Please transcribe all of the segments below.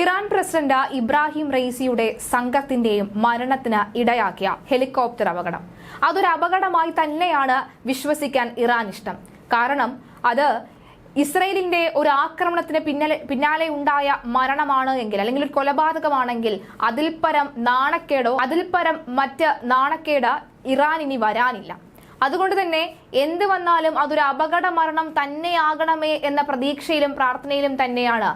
Iran president Ebrahim റെയ്സിയുടെ സംഘത്തിന്റെയും മരണത്തിന് ഇടയാക്കിയ ഹെലികോപ്റ്റർ അപകടം. അതൊരു അപകടമായി തന്നെയാണ് വിശ്വസിക്കാൻ ഇറാൻ ഇഷ്ടം. കാരണം അത് ഇസ്രയേലിന്റെ ഒരു ആക്രമണത്തിന് പിന്നാലെ പിന്നാലെ ഉണ്ടായ മരണമാണ് എങ്കിൽ അല്ലെങ്കിൽ ഒരു കൊലപാതകമാണെങ്കിൽ അതിൽ പരം നാണക്കേടോ അതിൽ പരം മറ്റ് നാണക്കേട് ഇറാൻ ഇനി വരാനില്ല. അതുകൊണ്ട് തന്നെ എന്ത് വന്നാലും അതൊരു അപകട മരണം തന്നെയാകണമേ എന്ന പ്രതീക്ഷയിലും പ്രാർത്ഥനയിലും തന്നെയാണ്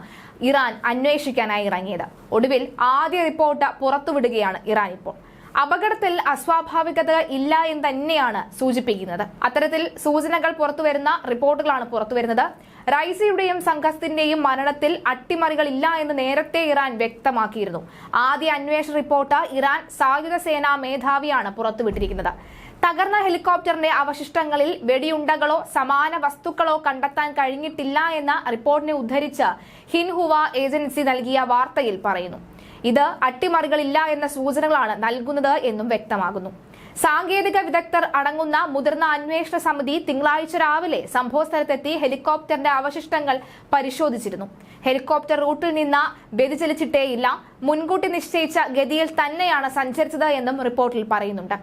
ഇറാൻ അന്വേഷിക്കാനായി ഇറങ്ങിയത്. ഒടുവിൽ ആദ്യ റിപ്പോർട്ട് പുറത്തുവിടുകയാണ് ഇറാൻ ഇപ്പോൾ. അപകടത്തിൽ അസ്വാഭാവികത ഇല്ല എന്ന് തന്നെയാണ് സൂചിപ്പിക്കുന്നത്. അത്തരത്തിൽ സൂചനകൾ പുറത്തുവരുന്ന റിപ്പോർട്ടുകളാണ് പുറത്തുവരുന്നത്. റൈസിയുടെയും സംഘത്തിന്റെയും മരണത്തിൽ അട്ടിമറികൾ ഇല്ല എന്ന് നേരത്തെ ഇറാൻ വ്യക്തമാക്കിയിരുന്നു. ആദ്യ അന്വേഷണ റിപ്പോർട്ട് ഇറാൻ സായുധ സേനാ മേധാവിയാണ് പുറത്തുവിട്ടിരിക്കുന്നത്. തകർന്ന ഹെലികോപ്റ്ററിന്റെ അവശിഷ്ടങ്ങളിൽ വെടിയുണ്ടകളോ സമാന വസ്തുക്കളോ കണ്ടെത്താൻ കഴിഞ്ഞിട്ടില്ല എന്ന റിപ്പോർട്ടിനെ ഉദ്ധരിച്ച് ഹിൻഹുവ ഏജൻസി നൽകിയ വാർത്തയിൽ പറയുന്നു. ഇത് അട്ടിമറികളില്ല എന്ന സൂചനകളാണ് നൽകുന്നത് എന്നും വ്യക്തമാകുന്നു. സാങ്കേതിക വിദഗ്ധർ അടങ്ങുന്ന മുതിർന്ന അന്വേഷണ സമിതി തിങ്കളാഴ്ച രാവിലെ സംഭവസ്ഥലത്തെത്തി ഹെലികോപ്റ്ററിന്റെ അവശിഷ്ടങ്ങൾ പരിശോധിച്ചിരുന്നു. ഹെലികോപ്റ്റർ റൂട്ടിൽ നിന്ന് വ്യതിചലിച്ചിട്ടേയില്ല. മുൻകൂട്ടി നിശ്ചയിച്ച ഗതിയിൽ തന്നെയാണ് സഞ്ചരിച്ചത് എന്നും റിപ്പോർട്ടിൽ പറയുന്നുണ്ട്.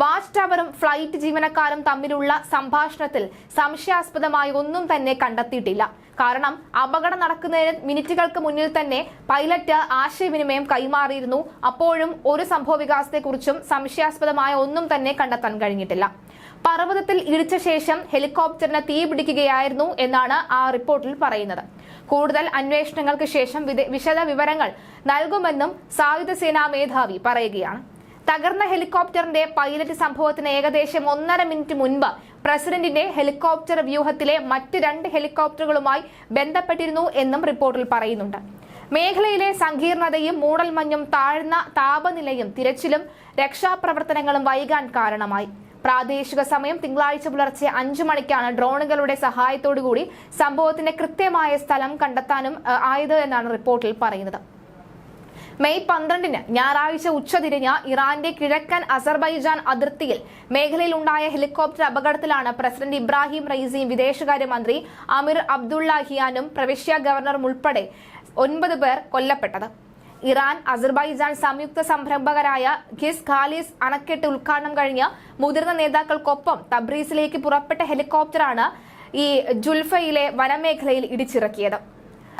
വാച്ച് ടവറും ഫ്ലൈറ്റ് ജീവനക്കാരും തമ്മിലുള്ള സംഭാഷണത്തിൽ സംശയാസ്പദമായി ഒന്നും തന്നെ കണ്ടെത്തിയിട്ടില്ല. കാരണം അപകടം നടക്കുന്നതിന് മിനിറ്റുകൾക്ക് മുന്നിൽ തന്നെ പൈലറ്റ് ആശയവിനിമയം കൈമാറിയിരുന്നു. അപ്പോഴും ഒരു സംഭവ വികാസത്തെക്കുറിച്ചും സംശയാസ്പദമായ ഒന്നും തന്നെ കണ്ടെത്താൻ കഴിഞ്ഞിട്ടില്ല. പർവതത്തിൽ ഇടിച്ച ശേഷം ഹെലികോപ്റ്ററിന് തീ പിടിക്കുകയായിരുന്നു എന്നാണ് ആ റിപ്പോർട്ടിൽ പറയുന്നത്. കൂടുതൽ അന്വേഷണങ്ങൾക്ക് ശേഷം വിശദ വിവരങ്ങൾ നൽകുമെന്നും സായുധ സേനാ മേധാവി പറയുകയാണ്. തകർന്ന ഹെലികോപ്റ്ററിന്റെ പൈലറ്റ് സംഭവത്തിന് ഏകദേശം ഒന്നര മിനിറ്റ് മുൻപ് പ്രസിഡന്റിന്റെ ഹെലികോപ്റ്റർ വ്യൂഹത്തിലെ മറ്റ് രണ്ട് ഹെലികോപ്റ്ററുകളുമായി ബന്ധപ്പെട്ടിരുന്നു എന്നും റിപ്പോർട്ടിൽ പറയുന്നുണ്ട്. മേഖലയിലെ സങ്കീർണതയും മൂടൽമഞ്ഞും താഴ്ന്ന താപനിലയും തിരച്ചിലും രക്ഷാപ്രവർത്തനങ്ങളും വൈകാൻ കാരണമായി. പ്രാദേശിക സമയം തിങ്കളാഴ്ച പുലർച്ചെ അഞ്ചു മണിക്കാണ് ഡ്രോണുകളുടെ സഹായത്തോടുകൂടി സംഭവത്തിന്റെ കൃത്യമായ സ്ഥലം കണ്ടെത്താനും ആയത് എന്നാണ് റിപ്പോർട്ടിൽ പറയുന്നത്. മെയ് പന്ത്രണ്ടിന് ഞായറാഴ്ച ഉച്ചതിരിഞ്ഞ ഇറാന്റെ കിഴക്കൻ അസർബൈജാൻ അതിർത്തിയിൽ മേഖലയിലുണ്ടായ ഹെലികോപ്റ്റർ അപകടത്തിലാണ് പ്രസിഡന്റ് ഇബ്രാഹിം റൈസിയും വിദേശകാര്യമന്ത്രി അമിർ അബ്ദുള്ളാഹിയാനും പ്രവിശ്യ ഗവർണറും ഉൾപ്പെടെ ഒൻപത് പേർ കൊല്ലപ്പെട്ടത്. ഇറാൻ അസർബൈജാൻ സംയുക്ത സംരംഭകരായ ഖിസ് ഖാലിസ് അണക്കെട്ട് ഉദ്ഘാടനം കഴിഞ്ഞ് മുതിർന്ന നേതാക്കൾക്കൊപ്പം തബ്രീസിലേക്ക് പുറപ്പെട്ട ഹെലികോപ്റ്ററാണ് ഈ ജുൽഫയിലെ വനമേഖലയിൽ ഇടിച്ചിറക്കിയത്.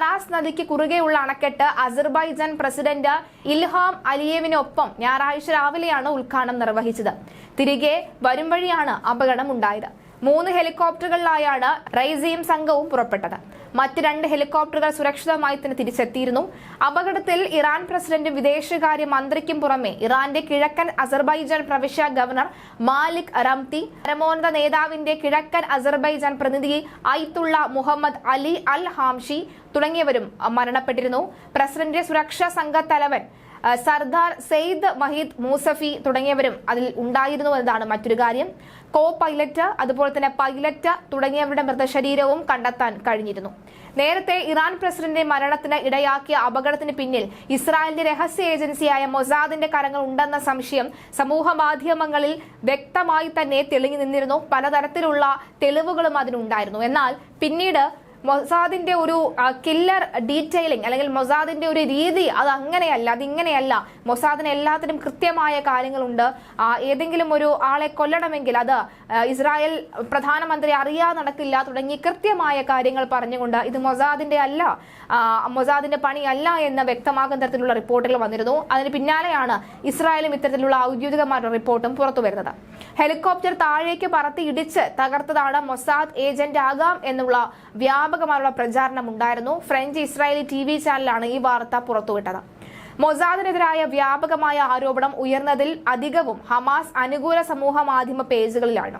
റാസ് നദിക്ക് കുറുകെയുള്ള അണക്കെട്ട് അസർബൈജാൻ പ്രസിഡന്റ് ഇൽഹാം അലിയേവിനൊപ്പം ഞായറാഴ്ച രാവിലെയാണ് ഉദ്ഘാടനം നിർവഹിച്ചത്. തിരികെ വരും വഴിയാണ് അപകടം ഉണ്ടായത് മൂന്ന് ഹെലികോപ്റ്ററുകളിലായാണ് റൈസിയും സംഘവും പുറപ്പെട്ടത്. മറ്റ് രണ്ട് ഹെലികോപ്റ്ററുകൾ സുരക്ഷിതമായി തന്നെ തിരിച്ചെത്തിയിരുന്നു. അപകടത്തിൽ ഇറാൻ പ്രസിഡന്റും വിദേശകാര്യ മന്ത്രിക്കും പുറമെ ഇറാന്റെ കിഴക്കൻ അസർബൈജാൻ പ്രവിശ്യ ഗവർണർ മാലിക് റംതി പരമോന്നത നേതാവിന്റെ കിഴക്കൻ അസർബൈജാൻ പ്രതിനിധി ഐത്തുള്ള മുഹമ്മദ് അലി അൽ ഹാംഷി തുടങ്ങിയവരും മരണപ്പെട്ടിരുന്നു. പ്രസിഡന്റ് സുരക്ഷാ സംഘ തലവൻ സർദാർ സെയ്ദ് മഹീദ് മൂസഫി തുടങ്ങിയവരും അതിൽ ഉണ്ടായിരുന്നു എന്നതാണ് മറ്റൊരു കാര്യം. കോ പൈലറ്റ് അതുപോലെ തന്നെ പൈലറ്റ് തുടങ്ങിയവരുടെ മൃതശരീരവും കണ്ടെത്താൻ കഴിഞ്ഞിരുന്നു. നേരത്തെ ഇറാൻ പ്രസിഡന്റിന്റെ മരണത്തിന് ഇടയാക്കിയ അപകടത്തിന് പിന്നിൽ ഇസ്രായേലിന്റെ രഹസ്യ ഏജൻസിയായ മൊസാദിന്റെ കരങ്ങൾ ഉണ്ടെന്ന സംശയം സമൂഹ മാധ്യമങ്ങളിൽ വ്യക്തമായി തന്നെ തെളിഞ്ഞു നിന്നിരുന്നു. പലതരത്തിലുള്ള തെളിവുകളും അതിനുണ്ടായിരുന്നു. എന്നാൽ പിന്നീട് മൊസാദിന്റെ ഒരു കില്ലർ ഡീറ്റെയിലിംഗ് അല്ലെങ്കിൽ മൊസാദിന്റെ ഒരു രീതി അത് അങ്ങനെയല്ല അതിങ്ങനെയല്ല. മൊസാദിന് എല്ലാത്തിനും കൃത്യമായ കാര്യങ്ങളുണ്ട്. ഏതെങ്കിലും ഒരു ആളെ കൊല്ലണമെങ്കിൽ അത് ഇസ്രായേൽ പ്രധാനമന്ത്രി അറിയാതെ നടക്കില്ല തുടങ്ങി കൃത്യമായ കാര്യങ്ങൾ പറഞ്ഞുകൊണ്ട് ഇത് മൊസാദിന്റെ അല്ല മൊസാദിന്റെ പണിയല്ല എന്ന് വ്യക്തമാക്കുന്ന തരത്തിലുള്ള റിപ്പോർട്ടുകൾ വന്നിരുന്നു. അതിന് പിന്നാലെയാണ് ഇസ്രായേലും ഇത്തരത്തിലുള്ള ഔദ്യോഗികമായിട്ടുള്ള റിപ്പോർട്ടും പുറത്തു വരുന്നത്. ഹെലികോപ്റ്റർ താഴേക്ക് പറത്തി ഇടിച്ച് തകർത്തതാണ് മൊസാദ് ഏജന്റ് ആകാം എന്നുള്ള വ്യാപകമായുള്ള പ്രചാരണം ഉണ്ടായിരുന്നു. ഫ്രഞ്ച് ഇസ്രായേലി ടി വി ചാനലാണ് ഈ വാർത്ത പുറത്തുവിട്ടത്. മൊസാദിനെതിരായ വ്യാപകമായ ആരോപണം ഉയർന്നതിൽ അധികവും ഹമാസ് അനുകൂല സമൂഹ മാധ്യമ പേജുകളിലാണ്.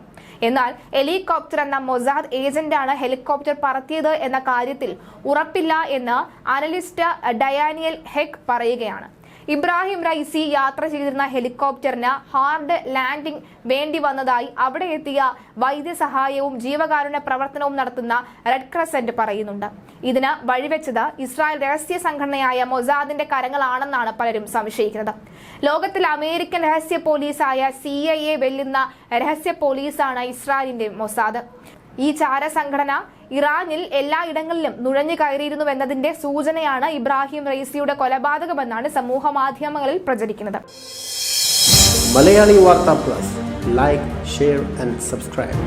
എന്നാൽ ഹെലികോപ്റ്റർ എന്ന മൊസാദ് ഏജന്റാണ് ഹെലികോപ്റ്റർ പറത്തിയത് എന്ന കാര്യത്തിൽ ഉറപ്പില്ല എന്ന് അനലിസ്റ്റ് ഡയാനിയൽ ഹെക് പറയുകയാണ്. ഇബ്രാഹിം റൈസി യാത്ര ചെയ്തിരുന്ന ഹെലികോപ്റ്ററിന് ഹാർഡ് ലാൻഡിംഗ് വേണ്ടി വന്നതായി അവിടെ എത്തിയ വൈദ്യസഹായവും ജീവകാരുണ്യ പ്രവർത്തനവും നടത്തുന്ന റെഡ് ക്രസന്റ് പറയുന്നുണ്ട്. ഇതിന് വഴിവെച്ചത് ഇസ്രായേൽ രഹസ്യ സംഘടനയായ മൊസാദിന്റെ കരങ്ങളാണെന്നാണ് പലരും സംശയിക്കുന്നത്. ലോകത്തിൽ അമേരിക്കൻ രഹസ്യ പോലീസായ സി ഐ എ വെല്ലുന്ന രഹസ്യ പോലീസാണ് ഇസ്രായേലിന്റെ മൊസാദ്. ഈ ചാര സംഘടന ഇറാനിൽ എല്ലായിടങ്ങളിലും നുഴഞ്ഞു കയറിയിരുന്നുവെന്നതിന്റെ സൂചനയാണ് ഇബ്രാഹിം റൈസിയുടെ കൊലപാതകമെന്നാണ് സമൂഹ മാധ്യമങ്ങളിൽ പ്രചരിക്കുന്നത്. Malayali Vartha plus. Like share and subscribe